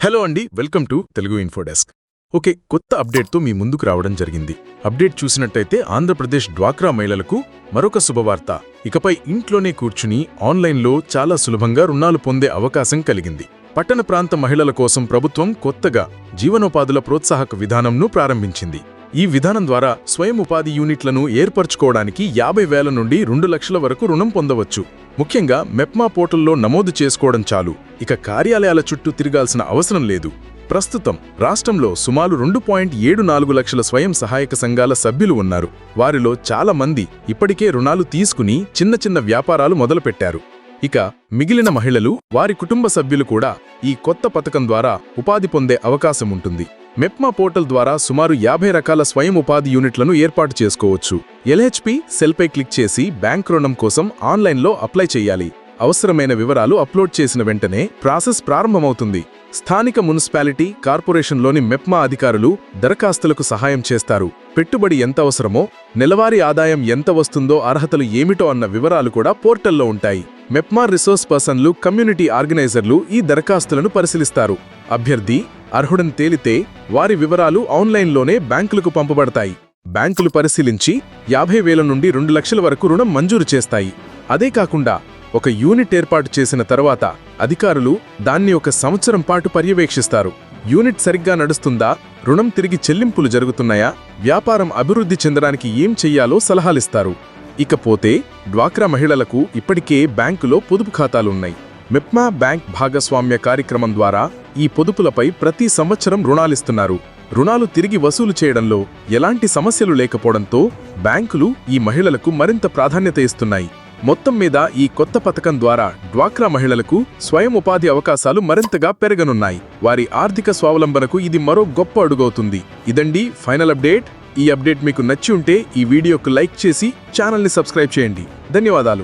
Hello అండి welcome to Telugu Infodesk okay కొత్త అప్డేట్తో మీ ముందుకు రావడం జరిగింది. అప్డేట్ చూసినట్టయితే ఆంధ్రప్రదేశ్ డ్వాక్రా మహిళలకు మరొక శుభవార్త. ఇకపై ఇంట్లోనే కూర్చుని ఆన్లైన్లో చాలా సులభంగా రుణాలు పొందే అవకాశం కలిగింది. పట్టణ ప్రాంత మహిళల కోసం ప్రభుత్వం కొత్తగా జీవనోపాధుల ప్రోత్సాహక విధానంను ప్రారంభించింది. ఈ విధానం ద్వారా స్వయం ఉపాధి యూనిట్లను ఏర్పరచుకోవడానికి యాభై వేల నుండి రెండు లక్షల వరకు రుణం పొందవచ్చు. ముఖ్యంగా మెప్మా పోర్టల్లో నమోదు చేసుకోవడం చాలు. ఇక కార్యాలయాల చుట్టూ తిరగాల్సిన అవసరం లేదు. ప్రస్తుతం రాష్ట్రంలో సుమారు రెండు పాయింట్ ఏడు నాలుగు లక్షల స్వయం సహాయక సంఘాల సభ్యులు ఉన్నారు. వారిలో చాలా మంది ఇప్పటికే రుణాలు తీసుకుని చిన్న చిన్న వ్యాపారాలు మొదలుపెట్టారు. ఇక మిగిలిన మహిళలు వారి కుటుంబ సభ్యులు కూడా ఈ కొత్త పథకం ద్వారా ఉపాధి పొందే అవకాశం ఉంటుంది. మెప్మా పోర్టల్ ద్వారా సుమారు యాభై రకాల స్వయం ఉపాధి యూనిట్లను ఏర్పాటు చేసుకోవచ్చు. ఎల్హెచ్పి సెల్పై క్లిక్ చేసి బ్యాంక్ రుణం కోసం ఆన్లైన్లో అప్లై చేయాలి. అవసరమైన వివరాలు అప్లోడ్ చేసిన వెంటనే ప్రాసెస్ ప్రారంభమవుతుంది. స్థానిక మున్సిపాలిటీ కార్పొరేషన్లోని మెప్మా అధికారులు దరఖాస్తులకు సహాయం చేస్తారు. పెట్టుబడి ఎంత అవసరమో నెలవారీ ఆదాయం ఎంత వస్తుందో అర్హతలు ఏమిటో అన్న వివరాలు కూడా పోర్టల్లో ఉంటాయి. మెప్మా రిసోర్స్ పర్సన్లు కమ్యూనిటీ ఆర్గనైజర్లు ఈ దరఖాస్తులను పరిశీలిస్తారు. అభ్యర్థి అర్హుడని తేలితే వారి వివరాలు ఆన్లైన్లోనే బ్యాంకులకు పంపబడతాయి. బ్యాంకులు పరిశీలించి యాభై వేల నుండి రెండు లక్షల వరకు రుణం మంజూరు చేస్తాయి. అదే కాకుండా ఒక యూనిట్ ఏర్పాటు చేసిన తర్వాత అధికారులు దాన్ని ఒక సంవత్సరం పాటు పర్యవేక్షిస్తారు. యూనిట్ సరిగ్గా నడుస్తుందా? రుణం తిరిగి చెల్లింపులు జరుగుతున్నాయా? వ్యాపారం అభివృద్ధి చెందడానికి ఏం చెయ్యాలో సలహాలిస్తారు. ఇకపోతే డ్వాక్రా మహిళలకు ఇప్పటికే బ్యాంకులో పొదుపు ఖాతాలున్నాయి. మెప్మా బ్యాంక్ భాగస్వామ్య కార్యక్రమం ద్వారా ఈ పొదుపులపై ప్రతి సంవత్సరం రుణాలిస్తున్నారు. రుణాలు తిరిగి వసూలు చేయడంలో ఎలాంటి సమస్యలు లేకపోవడంతో బ్యాంకులు ఈ మహిళలకు మరింత ప్రాధాన్యత ఇస్తున్నాయి. మొత్తం మీద ఈ కొత్త పథకం ద్వారా డ్వాక్రా మహిళలకు స్వయం ఉపాధి అవకాశాలు మరింతగా పెరగనున్నాయి. వారి ఆర్థిక స్వావలంబనకు ఇది మరో గొప్ప అడుగవుతుంది. ఇదండి ఫైనల్ అప్డేట్. ఈ అప్డేట్ మీకు నచ్చి ఉంటే ఈ వీడియోకు లైక్ చేసి ఛానల్ని సబ్స్క్రైబ్ చేయండి. ధన్యవాదాలు.